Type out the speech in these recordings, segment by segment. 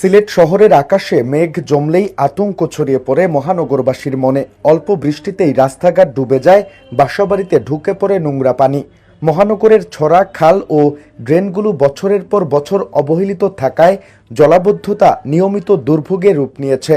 সিলেট শহরের আকাশে মেঘ জমলেই আতঙ্ক ছড়িয়ে পড়ে মহানগরবাসীর মনে। অল্প বৃষ্টিতেই রাস্তাঘাট ডুবে যায়, বাসাবাড়িতে ঢুকে পড়ে নোংরা পানি। মহানগরের ছড়া, খাল ও ড্রেনগুলো বছরের পর বছর অবহেলিত থাকায় জলাবদ্ধতা নিয়মিত দুর্ভোগে রূপ নিয়েছে।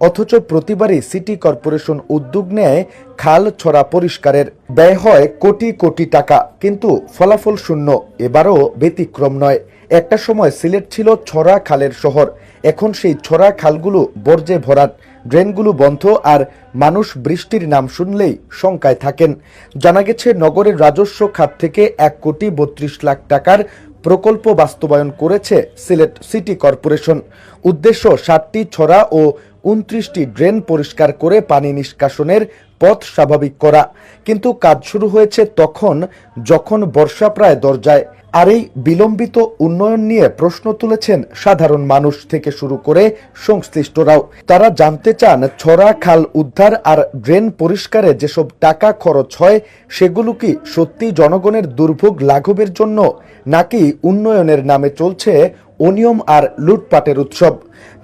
অথচ প্রতিবারই সিটি কর্পোরেশন উদ্যোগ নেয় খাল ছড়া পরিষ্কারের। ব্যয় হয় কোটি কোটি টাকা, কিন্তু ফলাফল শূন্য, এবারও ব্যতিক্রম নয়। একটা সময় সিলেট ছিল ছড়া খালের শহর এখন সেই ছড়া খালগুলো, বর্জ্যে ভরাট ড্রেনগুলো বন্ধ আর মানুষ বৃষ্টির নাম শুনলেই শঙ্কায় থাকেন। জানা গেছে, নগরের রাজস্ব খাত থেকে এক কোটি বত্রিশ লাখ টাকার প্রকল্প বাস্তবায়ন করেছে সিলেট সিটি কর্পোরেশন। উদ্দেশ্য সাতটি ছড়া ও উনত্রিশটি ড্রেন পরিষ্কার করে পানি নিষ্কাশনের পথ স্বাভাবিক করা। কিন্তু কাজ শুরু হয়েছে তখন, যখন বর্ষা প্রায় দরজায়। আর এই বিলম্বিত উন্নয়ন নিয়ে প্রশ্ন তুলেছেন সাধারণ মানুষ থেকে শুরু করে সংশ্লিষ্টরাও। তারা জানতে চান, ছড়া, খাল উদ্ধার আর ড্রেন পরিষ্কারে যেসব টাকা খরচ হয়, সেগুলো কি সত্যি জনগণের দুর্ভোগ লাঘবের জন্য, নাকি উন্নয়নের নামে চলছে অনিয়ম আর লুটপাটের উৎসব?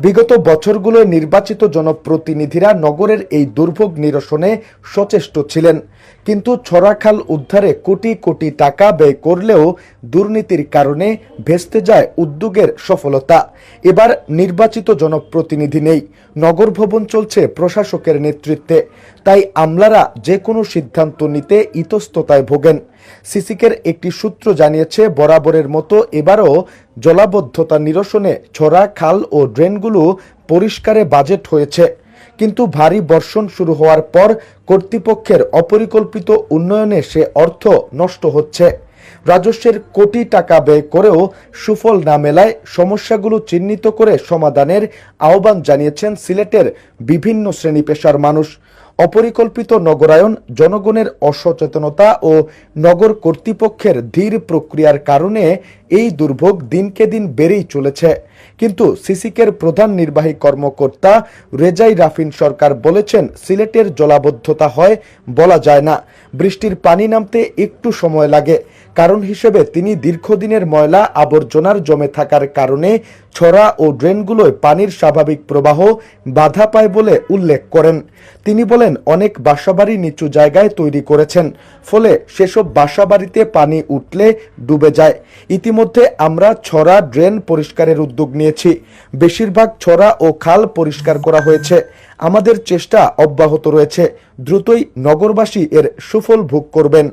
বিগত বছরগুলোয় নির্বাচিত জনপ্রতিনিধিরা নগরের এই দুর্ভোগ নিরসনে সচেষ্ট ছিলেন। কিন্তু ছড়াখাল উদ্ধারে কোটি কোটি টাকা ব্যয় করলেও দুর্নীতির কারণে ভেস্তে যায় উদ্যোগের সফলতা। এবার নির্বাচিত জনপ্রতিনিধি নেই। নগর ভবন চলছে প্রশাসকের নেতৃত্বে। তাই আমলারা যে কোনো সিদ্ধান্ত নিতে ইতস্ততায় ভোগেন। সিসিকের একটি সূত্র জানিয়েছে, বরাবরের মতো এবারও জলাবদ্ধতা নিরসনে ছড়া খাল ও ড্রেনগুলো পরিষ্কারে বাজেট হয়েছে, কিন্তু ভারী বর্ষণ শুরু হওয়ার পর কর্তৃপক্ষের অপরিকল্পিত উন্নয়নে সে অর্থ নষ্ট হচ্ছে। রাজস্বের কোটি টাকা ব্যয় করেও সুফল না মেলায় সমস্যাগুলো চিহ্নিত করে সমাধানের আহ্বান জানিয়েছেন সিলেটের বিভিন্ন শ্রেণি পেশার মানুষ। অপরিকল্পিত নগরায়ন জনগণের অসচেতনতা ও নগর কর্তৃপক্ষের ধীর প্রক্রিয়ার কারণে এই দুর্ভোগ দিনকে দিন বেড়েই চলেছে। কিন্তু সিসিকের প্রধান নির্বাহী কর্মকর্তা রেজাই রাফিন সরকার বলেছেন, সিলেটের জলাবদ্ধতা হয় বলা যায় না। বৃষ্টির পানি নামতে একটু সময় লাগে। কারণ হিসেবে তিনি দীর্ঘদিনের ময়লা আবর্জনার জমে থাকার কারণে ছড়া ও ড্রেনগুলোয় পানির স্বাভাবিক প্রবাহ বাধা পায় বলে উল্লেখ করেন। তিনি বলেন, অনেক বাসাবাড়ি নিচু জায়গায় তৈরি করেছেন, ফলে সেসব বাসাবাড়িতে পানি উঠলে ডুবে যায়। ইতিমধ্যে আমরা ছড়া ড্রেন পরিষ্কারের উদ্যোগ নিয়েছি। বেশিরভাগ ছড়া ও খাল পরিষ্কার করা হয়েছে। আমাদের চেষ্টা অব্যাহত রয়েছে। দ্রুতই নগরবাসী এর সুফল ভোগ করবেন।